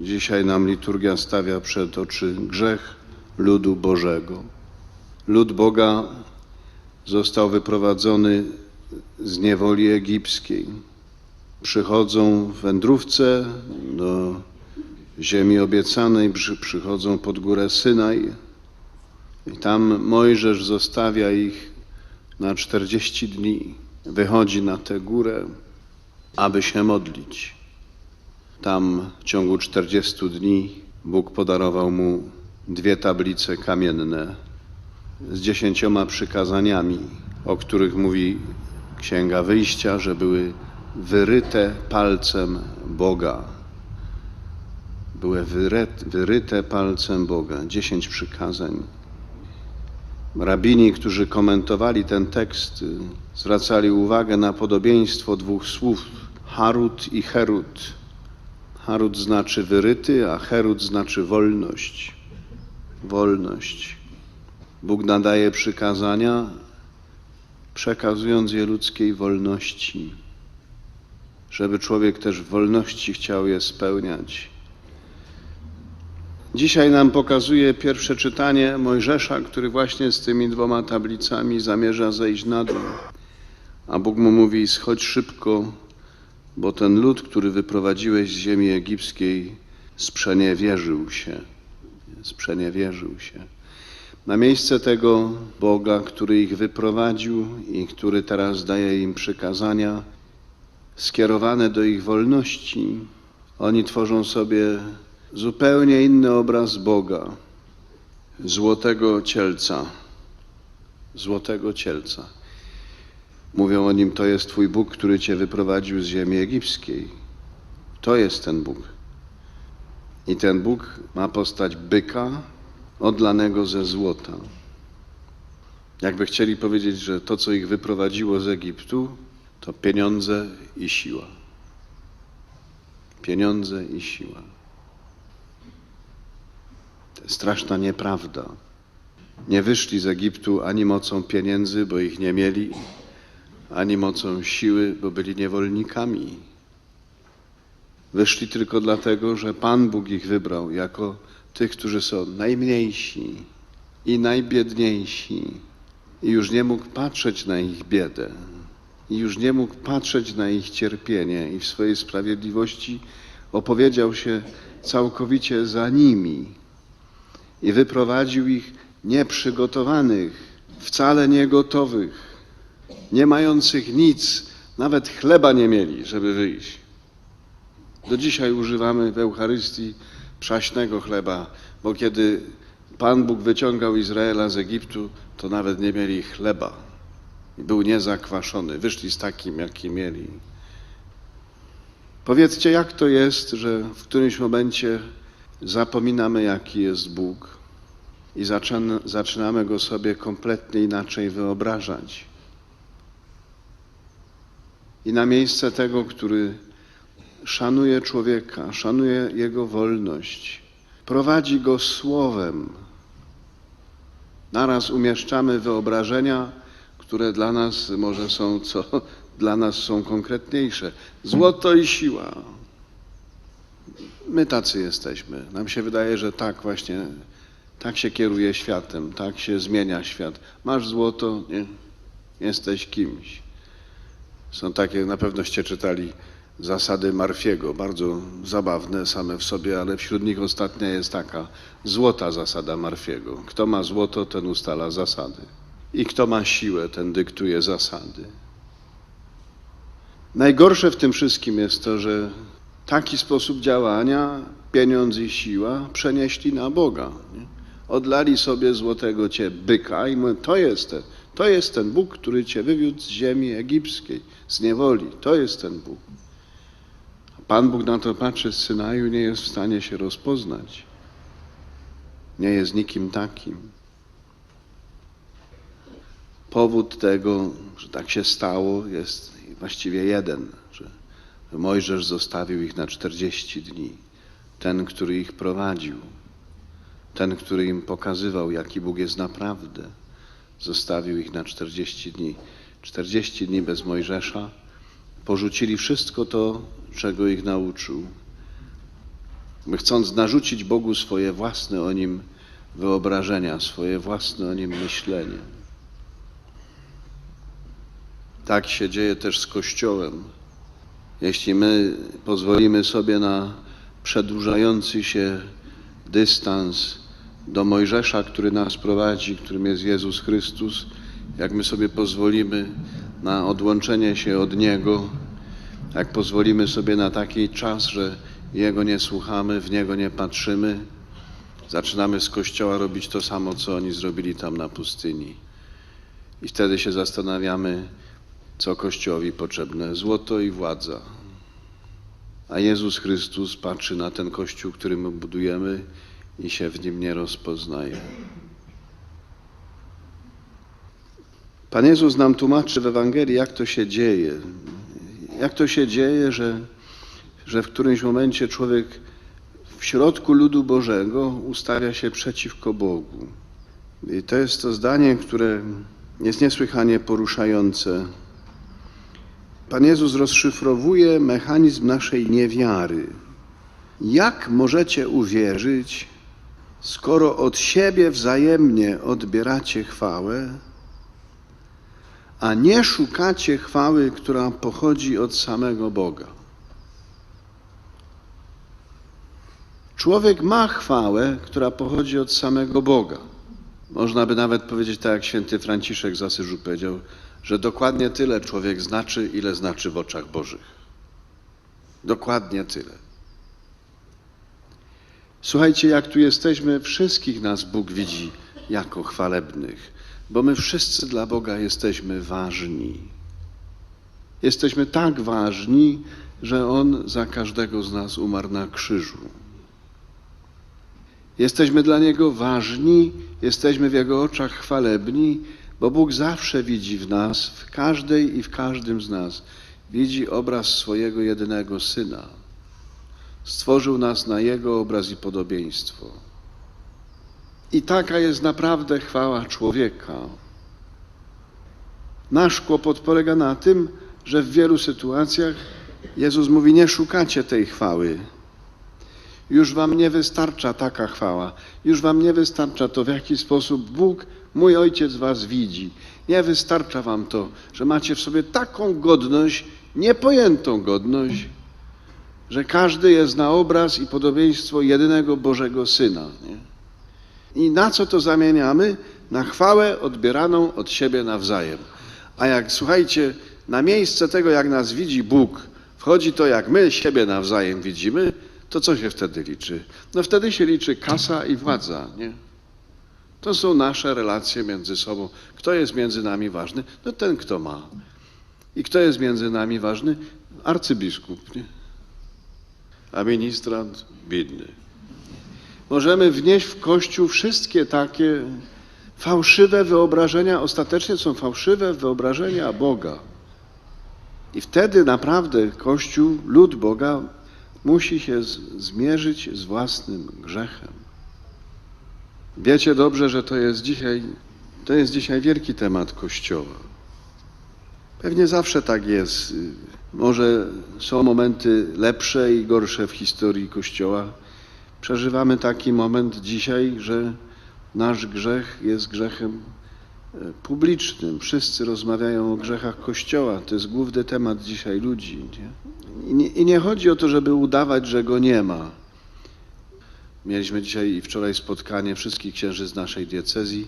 Dzisiaj nam liturgia stawia przed oczy grzech ludu Bożego. Lud Boga został wyprowadzony z niewoli egipskiej. Przychodzą w wędrówce do ziemi obiecanej, przy- przychodzą pod górę Synaj i tam Mojżesz zostawia ich na 40 dni. Wychodzi na tę górę, aby się modlić. Tam w ciągu 40 dni Bóg podarował mu dwie tablice kamienne z dziesięcioma przykazaniami, o których mówi Księga Wyjścia, że były wyryte palcem Boga. Były wyryte, palcem Boga. Dziesięć przykazań. Rabini, którzy komentowali ten tekst, zwracali uwagę na podobieństwo dwóch słów Harut i Herut. Harut znaczy wyryty, a Herut znaczy wolność. Wolność. Bóg nadaje przykazania, przekazując je ludzkiej wolności, żeby człowiek też w wolności chciał je spełniać. Dzisiaj nam pokazuje pierwsze czytanie Mojżesza, który właśnie z tymi dwoma tablicami zamierza zejść na dół. A Bóg mu mówi: schodź szybko, bo ten lud, który wyprowadziłeś z ziemi egipskiej, sprzeniewierzył się. Sprzeniewierzył się. Na miejsce tego Boga, który ich wyprowadził i który teraz daje im przykazania skierowane do ich wolności, oni tworzą sobie zupełnie inny obraz Boga, złotego cielca. Złotego cielca. Mówią o nim, to jest Twój Bóg, który Cię wyprowadził z ziemi egipskiej. To jest ten Bóg. I ten Bóg ma postać byka odlanego ze złota. Jakby chcieli powiedzieć, że to, co ich wyprowadziło z Egiptu, to pieniądze i siła. Pieniądze i siła. To jest straszna nieprawda. Nie wyszli z Egiptu ani mocą pieniędzy, bo ich nie mieli, ani mocą siły, bo byli niewolnikami. Wyszli tylko dlatego, że Pan Bóg ich wybrał jako tych, którzy są najmniejsi i najbiedniejsi. I już nie mógł patrzeć na ich biedę. I już nie mógł patrzeć na ich cierpienie. I w swojej sprawiedliwości opowiedział się całkowicie za nimi. I wyprowadził ich nieprzygotowanych, wcale niegotowych, nie mających nic, nawet chleba nie mieli, żeby wyjść. Do dzisiaj używamy w Eucharystii przaśnego chleba, bo kiedy Pan Bóg wyciągał Izraela z Egiptu, to nawet nie mieli chleba. Był niezakwaszony. Wyszli z takim, jaki mieli. Powiedzcie, jak to jest, że w którymś momencie zapominamy, jaki jest Bóg i zaczyn- zaczynamy go sobie kompletnie inaczej wyobrażać. I na miejsce tego, który szanuje człowieka, szanuje jego wolność, prowadzi go słowem. Naraz umieszczamy wyobrażenia, które dla nas może są co dla nas są konkretniejsze. Złoto i siła. My tacy jesteśmy. Nam się wydaje, że tak właśnie, tak się kieruje światem, tak się zmienia świat. Masz złoto, nie? jesteś kimś. Są takie, na pewnoście czytali zasady Marfiego, bardzo zabawne same w sobie, ale wśród nich ostatnia jest taka złota zasada Marfiego. Kto ma złoto, ten ustala zasady. I kto ma siłę, ten dyktuje zasady. Najgorsze w tym wszystkim jest to, że taki sposób działania, pieniądz i siła przenieśli na Boga. Odlali sobie złotego cię byka i mówią, to jest to jest ten Bóg, który cię wywiódł z ziemi egipskiej, z niewoli. To jest ten Bóg. A Pan Bóg na to patrzy z Synaju nie jest w stanie się rozpoznać. Nie jest nikim takim. Powód tego, że tak się stało, jest właściwie jeden, że Mojżesz zostawił ich na 40 dni. Ten, który ich prowadził, ten, który im pokazywał, jaki Bóg jest naprawdę, zostawił ich na 40 dni. 40 dni bez Mojżesza porzucili wszystko to, czego ich nauczył. Chcąc narzucić Bogu swoje własne o nim wyobrażenia, swoje własne o nim myślenie. Tak się dzieje też z Kościołem. Jeśli my pozwolimy sobie na przedłużający się dystans do Mojżesza, który nas prowadzi, którym jest Jezus Chrystus, jak my sobie pozwolimy na odłączenie się od Niego, jak pozwolimy sobie na taki czas, że Jego nie słuchamy, w Niego nie patrzymy, zaczynamy z Kościoła robić to samo, co oni zrobili tam na pustyni. I wtedy się zastanawiamy, co Kościołowi potrzebne złoto i władza. A Jezus Chrystus patrzy na ten Kościół, który my budujemy i się w nim nie rozpoznaje. Pan Jezus nam tłumaczy w Ewangelii, jak to się dzieje. Jak to się dzieje, że, że w którymś momencie człowiek w środku ludu Bożego ustawia się przeciwko Bogu. I to jest to zdanie, które jest niesłychanie poruszające. Pan Jezus rozszyfrowuje mechanizm naszej niewiary. Jak możecie uwierzyć, skoro od siebie wzajemnie odbieracie chwałę, a nie szukacie chwały, która pochodzi od samego Boga? Człowiek ma chwałę, która pochodzi od samego Boga. Można by nawet powiedzieć, tak jak święty Franciszek z Asyżu powiedział, że dokładnie tyle człowiek znaczy, ile znaczy w oczach Bożych. Dokładnie tyle. Słuchajcie, jak tu jesteśmy, wszystkich nas Bóg widzi jako chwalebnych, bo my wszyscy dla Boga jesteśmy ważni. Jesteśmy tak ważni, że On za każdego z nas umarł na krzyżu. Jesteśmy dla Niego ważni, jesteśmy w Jego oczach chwalebni, bo Bóg zawsze widzi w nas, w każdej i w każdym z nas, widzi obraz swojego jedynego Syna. Stworzył nas na Jego obraz i podobieństwo. I taka jest naprawdę chwała człowieka. Nasz kłopot polega na tym, że w wielu sytuacjach Jezus mówi: Nie szukacie tej chwały. Już wam nie wystarcza taka chwała. Już wam nie wystarcza to, w jaki sposób Bóg, mój Ojciec, was widzi. Nie wystarcza wam to, że macie w sobie taką godność, niepojętą godność, że każdy jest na obraz i podobieństwo jedynego Bożego Syna. Nie? I na co to zamieniamy? Na chwałę odbieraną od siebie nawzajem. A jak, słuchajcie, na miejsce tego, jak nas widzi Bóg, wchodzi to, jak my siebie nawzajem widzimy, to co się wtedy liczy? No wtedy się liczy kasa i władza, nie? To są nasze relacje między sobą. Kto jest między nami ważny? No ten, kto ma. I kto jest między nami ważny? Arcybiskup, nie? A ministrant biedny. Możemy wnieść w Kościół wszystkie takie fałszywe wyobrażenia, ostatecznie są fałszywe wyobrażenia Boga. I wtedy naprawdę Kościół, lud Boga, musi się zmierzyć z własnym grzechem. Wiecie dobrze, że to jest dzisiaj, to jest dzisiaj wielki temat Kościoła. Pewnie zawsze tak jest. Może są momenty lepsze i gorsze w historii Kościoła. Przeżywamy taki moment dzisiaj, że nasz grzech jest grzechem publicznym. Wszyscy rozmawiają o grzechach Kościoła. To jest główny temat dzisiaj ludzi. Nie? I, nie, I nie chodzi o to, żeby udawać, że go nie ma. Mieliśmy dzisiaj i wczoraj spotkanie wszystkich księży z naszej diecezji.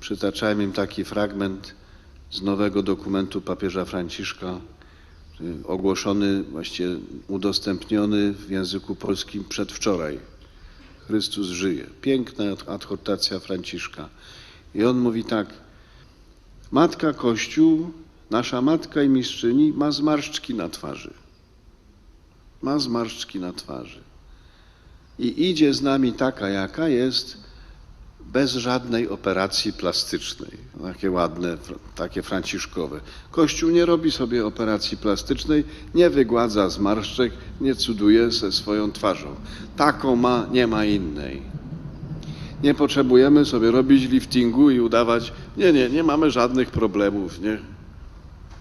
Przytaczałem im taki fragment z nowego dokumentu papieża Franciszka, ogłoszony, właściwie udostępniony w języku polskim przedwczoraj. Chrystus żyje. Piękna adhortacja Franciszka. I on mówi tak, Matka Kościół, nasza matka i mistrzyni, ma zmarszczki na twarzy. Ma zmarszczki na twarzy. I idzie z nami taka, jaka jest, bez żadnej operacji plastycznej. Takie ładne, takie franciszkowe. Kościół nie robi sobie operacji plastycznej, nie wygładza zmarszczek, nie cuduje ze swoją twarzą. Taką ma, nie ma innej. Nie potrzebujemy sobie robić liftingu i udawać, nie, nie, nie mamy żadnych problemów, nie.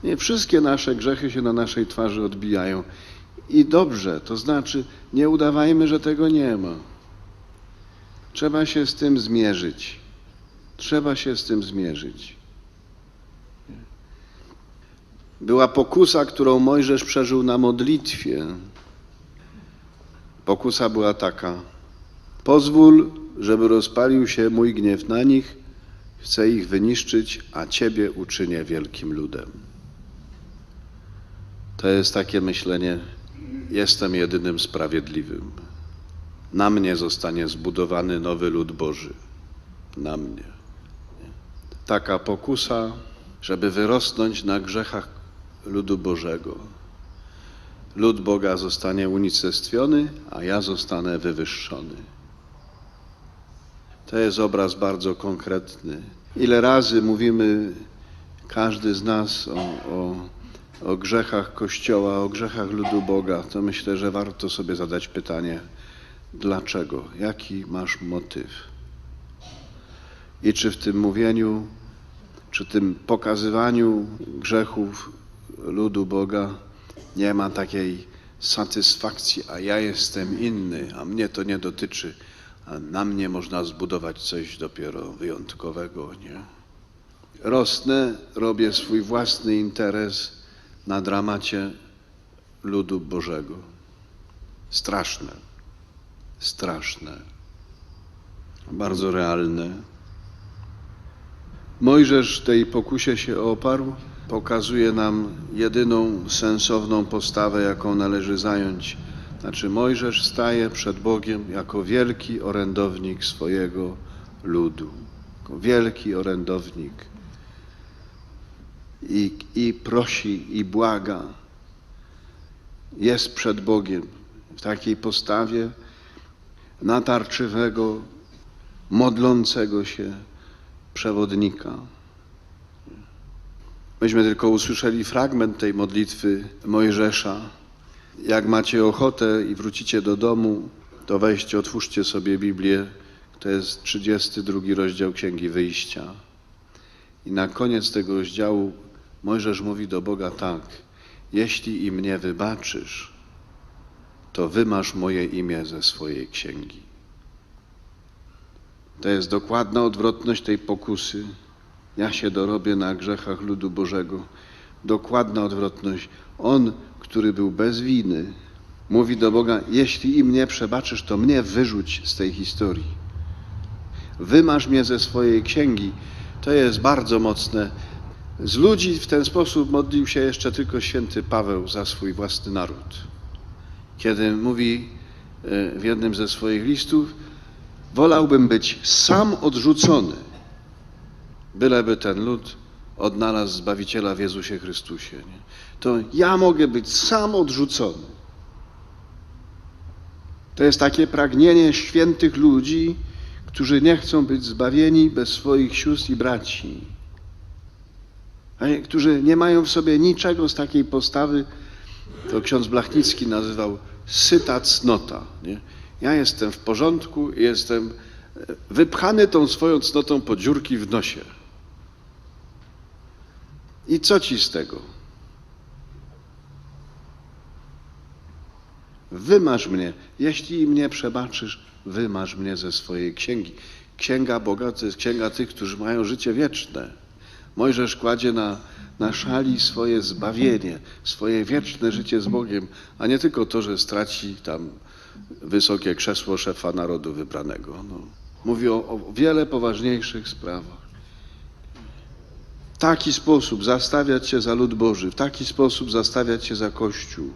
Nie, wszystkie nasze grzechy się na naszej twarzy odbijają. I dobrze, to znaczy nie udawajmy, że tego nie ma. Trzeba się z tym zmierzyć. Trzeba się z tym zmierzyć. Była pokusa, którą Mojżesz przeżył na modlitwie. Pokusa była taka: Pozwól, żeby rozpalił się mój gniew na nich, chcę ich wyniszczyć, a Ciebie uczynię wielkim ludem. To jest takie myślenie: jestem jedynym sprawiedliwym. Na mnie zostanie zbudowany nowy lud Boży. Na mnie. Taka pokusa, żeby wyrosnąć na grzechach ludu Bożego. Lud Boga zostanie unicestwiony, a ja zostanę wywyższony. To jest obraz bardzo konkretny. Ile razy mówimy, każdy z nas, o, o, o grzechach Kościoła, o grzechach ludu Boga, to myślę, że warto sobie zadać pytanie, dlaczego? Jaki masz motyw? I czy w tym mówieniu, czy tym pokazywaniu grzechów ludu Boga nie ma takiej satysfakcji, a ja jestem inny, a mnie to nie dotyczy, a na mnie można zbudować coś dopiero wyjątkowego, nie? Rosnę, robię swój własny interes na dramacie ludu Bożego. Straszne, straszne, bardzo realne. Mojżesz tej pokusie się oparł, pokazuje nam jedyną sensowną postawę, jaką należy zająć. Znaczy, Mojżesz staje przed Bogiem jako wielki orędownik swojego ludu, jako wielki orędownik. I, I prosi, i błaga. Jest przed Bogiem w takiej postawie natarczywego, modlącego się przewodnika. Myśmy tylko usłyszeli fragment tej modlitwy Mojżesza. Jak macie ochotę i wrócicie do domu, to weźcie, otwórzcie sobie Biblię. To jest 32 rozdział Księgi Wyjścia. I na koniec tego rozdziału Mojżesz mówi do Boga tak: Jeśli i mnie wybaczysz, to wymasz moje imię ze swojej księgi. To jest dokładna odwrotność tej pokusy. Ja się dorobię na grzechach ludu Bożego. Dokładna odwrotność. On, który był bez winy, mówi do Boga: Jeśli i mnie przebaczysz, to mnie wyrzuć z tej historii. Wymasz mnie ze swojej księgi. To jest bardzo mocne. Z ludzi w ten sposób modlił się jeszcze tylko święty Paweł za swój własny naród. Kiedy mówi e, w jednym ze swoich listów, wolałbym być sam odrzucony, byleby ten lud odnalazł Zbawiciela w Jezusie Chrystusie. Nie? To ja mogę być sam odrzucony. To jest takie pragnienie świętych ludzi, którzy nie chcą być zbawieni bez swoich sióstr i braci, którzy nie mają w sobie niczego z takiej postawy, to ksiądz Blachnicki nazywał syta cnota. Nie? Ja jestem w porządku, jestem wypchany tą swoją cnotą po dziurki w nosie. I co ci z tego? Wymasz mnie, jeśli mnie przebaczysz, wymasz mnie ze swojej księgi. Księga Boga to jest księga tych, którzy mają życie wieczne. Mojżesz kładzie na, na szali swoje zbawienie, swoje wieczne życie z Bogiem, a nie tylko to, że straci tam wysokie krzesło szefa narodu wybranego. No. Mówi o, o wiele poważniejszych sprawach. W taki sposób zastawiać się za lud Boży, w taki sposób zastawiać się za Kościół,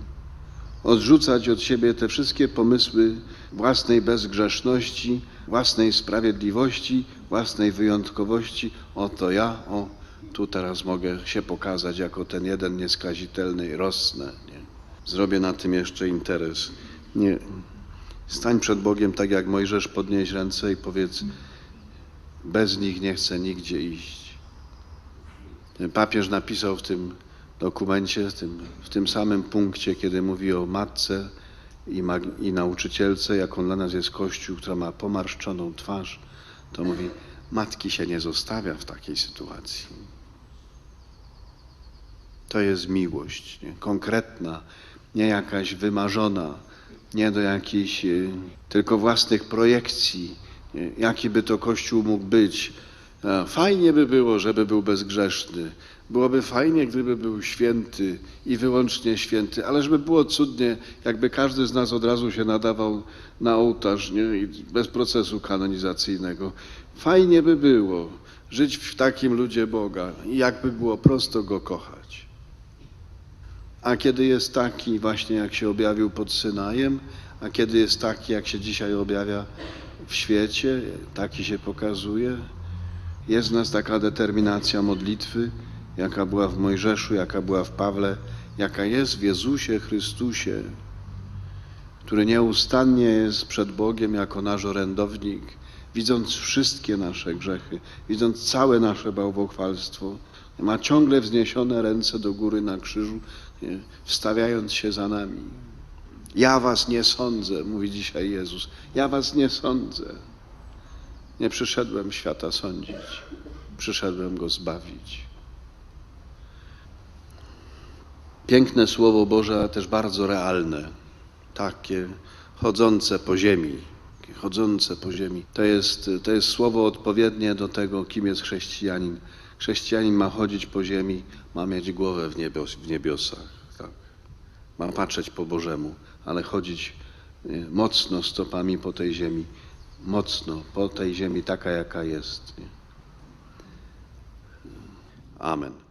odrzucać od siebie te wszystkie pomysły własnej bezgrzeszności, własnej sprawiedliwości, własnej wyjątkowości. Oto ja, o, tu teraz mogę się pokazać jako ten jeden nieskazitelny i rosnę. Nie? Zrobię na tym jeszcze interes. Nie. Stań przed Bogiem tak jak Mojżesz, podnieś ręce i powiedz, bez nich nie chcę nigdzie iść. Papież napisał w tym dokumencie, w tym, w tym samym punkcie, kiedy mówi o matce i, i nauczycielce, jaką dla nas jest Kościół, która ma pomarszczoną twarz, to mówi, matki się nie zostawia w takiej sytuacji. To jest miłość, nie? konkretna nie jakaś wymarzona, nie do jakichś y, tylko własnych projekcji, nie, jaki by to Kościół mógł być. Fajnie by było, żeby był bezgrzeszny. Byłoby fajnie, gdyby był święty i wyłącznie święty, ale żeby było cudnie, jakby każdy z nas od razu się nadawał na ołtarz nie? I bez procesu kanonizacyjnego. Fajnie by było żyć w takim ludzie Boga i jakby było prosto Go kochać. A kiedy jest taki właśnie, jak się objawił pod Synajem, a kiedy jest taki, jak się dzisiaj objawia w świecie, taki się pokazuje, jest w nas taka determinacja modlitwy, jaka była w Mojżeszu, jaka była w Pawle, jaka jest w Jezusie Chrystusie, który nieustannie jest przed Bogiem jako nasz orędownik, widząc wszystkie nasze grzechy, widząc całe nasze bałwochwalstwo, ma ciągle wzniesione ręce do góry na krzyżu, wstawiając się za nami. Ja was nie sądzę, mówi dzisiaj Jezus. Ja was nie sądzę. Nie przyszedłem świata sądzić, przyszedłem go zbawić. Piękne Słowo Boże, ale też bardzo realne, takie chodzące po ziemi, chodzące po ziemi. To jest, to jest słowo odpowiednie do tego, kim jest chrześcijanin. Chrześcijanin ma chodzić po ziemi, ma mieć głowę w, niebios, w niebiosach. Tak. Ma patrzeć po Bożemu, ale chodzić nie, mocno stopami po tej ziemi, mocno po tej ziemi taka, jaka jest. Nie. Amen.